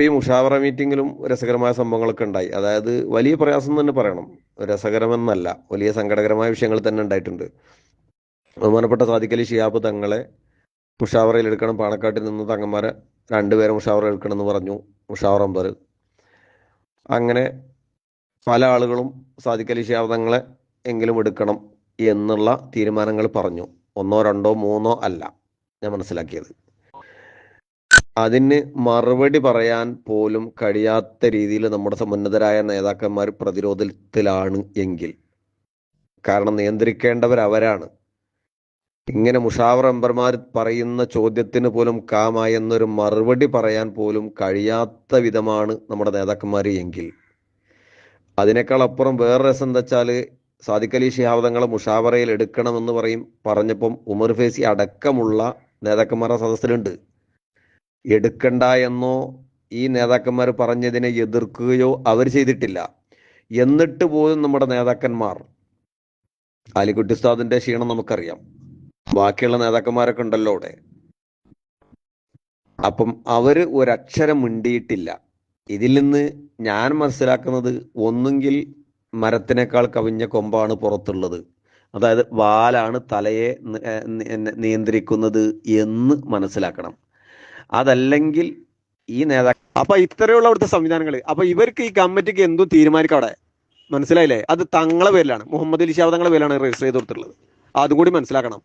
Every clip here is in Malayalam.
ഇപ്പം ഈ മുഷാവറ മീറ്റിങ്ങിലും രസകരമായ സംഭവങ്ങളൊക്കെ ഉണ്ടായി. അതായത് വലിയ പ്രയാസം തന്നെ പറയണം. രസകരമെന്നല്ല വലിയ സങ്കടകരമായ വിഷയങ്ങൾ തന്നെ ഉണ്ടായിട്ടുണ്ട്. ബഹുമാനപ്പെട്ട സാദിഖലി ഷിയാബ് തങ്ങളെ മുഷാവറയിൽ എടുക്കണം പാണക്കാട്ടിൽ നിന്ന് തങ്ങന്മാരെ രണ്ടുപേരെ മുഷാവറ എടുക്കണം എന്ന് പറഞ്ഞു മുഷാവറ അമ്പർ അങ്ങനെ പല ആളുകളും സാദിഖലി ഷിയാബ് തങ്ങളെ എങ്കിലും എടുക്കണം എന്നുള്ള തീരുമാനങ്ങൾ പറഞ്ഞു. ഒന്നോ രണ്ടോ മൂന്നോ അല്ല ഞാൻ മനസ്സിലാക്കിയത്. അതിന് മറുപടി പറയാൻ പോലും കഴിയാത്ത രീതിയിൽ നമ്മുടെ സമുന്നതരായ നേതാക്കന്മാർ പ്രതിരോധത്തിലാണ് എങ്കിൽ. കാരണം നിയന്ത്രിക്കേണ്ടവർ അവരാണ് ഇങ്ങനെ മുഷാവർ അമ്പർമാർ പറയുന്ന ചോദ്യത്തിന് പോലും കാമായെന്നൊരു മറുപടി പറയാൻ പോലും കഴിയാത്ത വിധമാണ് നമ്മുടെ നേതാക്കന്മാർ എങ്കിൽ. അതിനേക്കാൾ അപ്പുറം വേറെ രസം എന്താ വെച്ചാൽ സാദിഖ് അലി ശിഹാബ് തങ്ങളെ മുഷാവറയിൽ എടുക്കണമെന്ന് പറയും പറഞ്ഞപ്പം ഉമർ ഫേസി അടക്കമുള്ള നേതാക്കന്മാരുടെ സദസ്സിലുണ്ട്. എടുക്കണ്ട എന്നോ ഈ നേതാക്കന്മാർ പറഞ്ഞതിനെ എതിർക്കുകയോ അവർ ചെയ്തിട്ടില്ല. എന്നിട്ട് പോലും നമ്മുടെ നേതാക്കന്മാർ അലിക്കുട്ടി ഉസ്താദിന്റെ ക്ഷീണം നമുക്കറിയാം. ബാക്കിയുള്ള നേതാക്കന്മാരൊക്കെ ഉണ്ടല്ലോ അവിടെ. അപ്പം അവർ ഒരക്ഷരം മിണ്ടിയിട്ടില്ല. ഇതിൽ നിന്ന് ഞാൻ മനസ്സിലാക്കുന്നത് ഒന്നുകിൽ മരത്തിനേക്കാൾ കവിഞ്ഞ കൊമ്പാണ് പുറത്തുള്ളത്. അതായത് വാലാണ് തലയെ നിയന്ത്രിക്കുന്നത് എന്ന് മനസ്സിലാക്കണം. അതല്ലെങ്കിൽ ഈ നേതാക്കൾ അപ്പൊ ഇത്രയുള്ള അവിടുത്തെ സംവിധാനങ്ങൾ അപ്പൊ ഇവർക്ക് ഈ കമ്മിറ്റിക്ക് എന്തോ തീരുമാനിക്കും അവിടെ? മനസ്സിലായില്ലേ? അത് തങ്ങളെ പേരിലാണ്. മുഹമ്മദ് അലി ഷാബ് തങ്ങളെ പേരിലാണ് രജിസ്റ്റർ ചെയ്ത് കൊടുത്തിട്ടുള്ളത്. അതും കൂടി മനസ്സിലാക്കണം.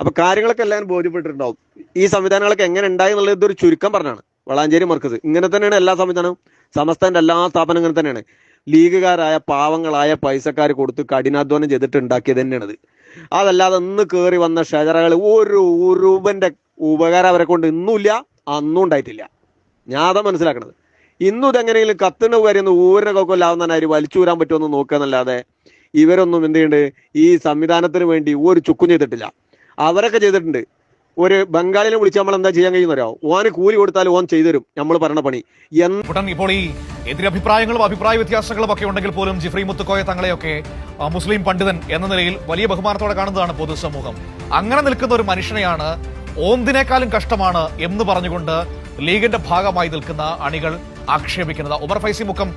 അപ്പൊ കാര്യങ്ങളൊക്കെ എല്ലാവരും ബോധ്യപ്പെട്ടിട്ടുണ്ടാവും. ഈ സംവിധാനങ്ങളൊക്കെ എങ്ങനെ ഉണ്ടായി എന്നുള്ളത് ഇതൊരു ചുരുക്കം പറഞ്ഞാണ്. വളാഞ്ചേരി മർക്കസ്. ഇങ്ങനെ തന്നെയാണ് എല്ലാ സംവിധാനവും. സമസ്തന്റെ എല്ലാ സ്ഥാപനം ഇങ്ങനെ തന്നെയാണ്. ലീഗുകാരായ പാവങ്ങളായ പൈസക്കാർ കൊടുത്ത് കഠിനാധ്വാനം ചെയ്തിട്ട് ഉണ്ടാക്കിയത് തന്നെയാണത്. അതല്ലാതെ ഇന്ന് കയറി വന്ന ഷജറകൾ ഒരു ഉറുബന്റെ ഉപകാരം അവരെ കൊണ്ട് ഇന്നുമില്ല. അന്നും ഉണ്ടായിട്ടില്ല. ഞാൻ അതാ മനസ്സിലാക്കണത്. ഇന്നും ഇതെങ്ങനെയെങ്കിലും കത്തുന്ന കാര്യം ഊരിനെ കൊല്ലാവുന്ന അരി വലിച്ചൂരാൻ പറ്റുമെന്ന് നോക്കുക എന്നല്ലാതെ ഇവരൊന്നും എന്ത് ചെയ്യുന്നുണ്ട് ഈ സംവിധാനത്തിന് വേണ്ടി ഒരു ചുക്കും ചെയ്തിട്ടില്ല. അവരൊക്കെ ചെയ്തിട്ടുണ്ട്. ഒരു ബംഗാളിനെ വിളിച്ച് നമ്മൾ എന്താ ചെയ്യാൻ കഴിയുന്നവരോ ഓന് കൂലി കൊടുത്താൽ ഓൻ ചെയ്തുതരും. നമ്മൾ പറഞ്ഞ പണി. ഇപ്പോൾ ഈ എതിരഭിപ്രായങ്ങളും അഭിപ്രായ വ്യത്യാസങ്ങളും ഒക്കെ ഉണ്ടെങ്കിൽ പോലും ജിഫ്രി മുത്തുക്കോയ തങ്ങളെയൊക്കെ മുസ്ലിം പണ്ഡിതൻ എന്ന നിലയിൽ വലിയ ബഹുമാനത്തോടെ കാണുന്നതാണ് പൊതുസമൂഹം. അങ്ങനെ നിൽക്കുന്ന ഒരു മനുഷ്യനെയാണ് ഓന്തിനേക്കാളും കഷ്ടമാണ് എന്ന് പറഞ്ഞുകൊണ്ട് ലീഗിന്റെ ഭാഗമായി നിൽക്കുന്ന അണികൾ ആക്ഷേപിക്കുന്നത്. ഉമർ ഫൈസി മുഖം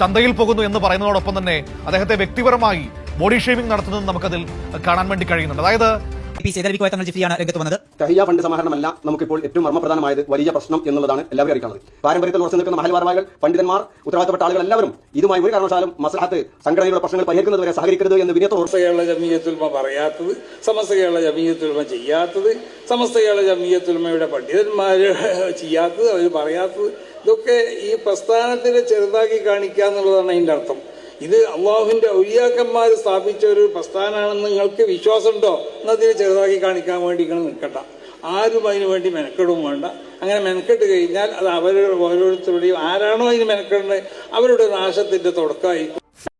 ചന്തയിൽ പോകുന്നു എന്ന് പറയുന്നതോടൊപ്പം തന്നെ അദ്ദേഹത്തെ വ്യക്തിപരമായി ബോഡി ഷേവിംഗ് നടത്തുന്നത് നമുക്കതിൽ കാണാൻ വേണ്ടി കഴിയുന്നുണ്ട്. അതായത് പി സേതരവിക്കോയ കോയ തങ്ങൾ ജിഫ്രിയാണ് രംഗത്ത് വന്നത്. തഹിയ ഫണ്ട് സമാഹരണമല്ല നമുക്കിപ്പോൾ ഏറ്റവും മർമ്മപ്രധാനമായത് വലിയ പ്രശ്നം എന്നുള്ളതാണ് എല്ലാവരും അറിയിക്കുന്നത് പാരമ്പര്യത്തിൽ ഉറച്ചു നിൽക്കുന്ന മഹൽവാർവാകൾ പണ്ഡിതന്മാർ ഉത്തരവാദിത്തപ്പെട്ട ആളുകൾ എല്ലാവരും ഇതുമായി ഒരു കാരണവശാലും മസ്ലഹത്ത് സംഘടനയുടെ പ്രശ്നങ്ങൾ പരിഹരിക്കുന്നതുവരെ സഹകരിക്കരുത് എന്ന് വിനയത്തോട് സമസ്ത കേരള ജമീയത്തുൽമ പറയാത്തത് സമസ്ത കേരള ജമീയത്തുൽമ ചെയ്യാത്തത് സമസ്ത കേരള ജമീയത്തുൽമയുടെ പണ്ഡിതന്മാർ ചെയ്യാത്തത് അവർ പറയാത്തത് ഇതൊക്കെ ഈ പ്രസ്ഥാനത്തിനെ ചെറുതാക്കി കാണിക്കുക എന്നുള്ളതാണ് അതിന്റെ അർത്ഥം. ഇത് അള്ളാഹുവിന്റെ ഒഴിയാക്കന്മാർ സ്ഥാപിച്ച ഒരു പ്രസ്ഥാനമാണെന്ന് നിങ്ങൾക്ക് വിശ്വാസമുണ്ടോ? എന്നതിനെ ചെറുതാക്കി കാണിക്കാൻ വേണ്ടി ഇങ്ങനെ നിൽക്കട്ട. ആരും അതിന് വേണ്ടി മെനക്കെടും വേണ്ട. അങ്ങനെ മെനക്കെട്ട് കഴിഞ്ഞാൽ അത് അവരുടെ ഓരോരുത്തരുടെയും ആരാണോ അതിന് മെനക്കെടുന്നത് അവരുടെ നാശത്തിന്റെ തുടക്കമായിരിക്കും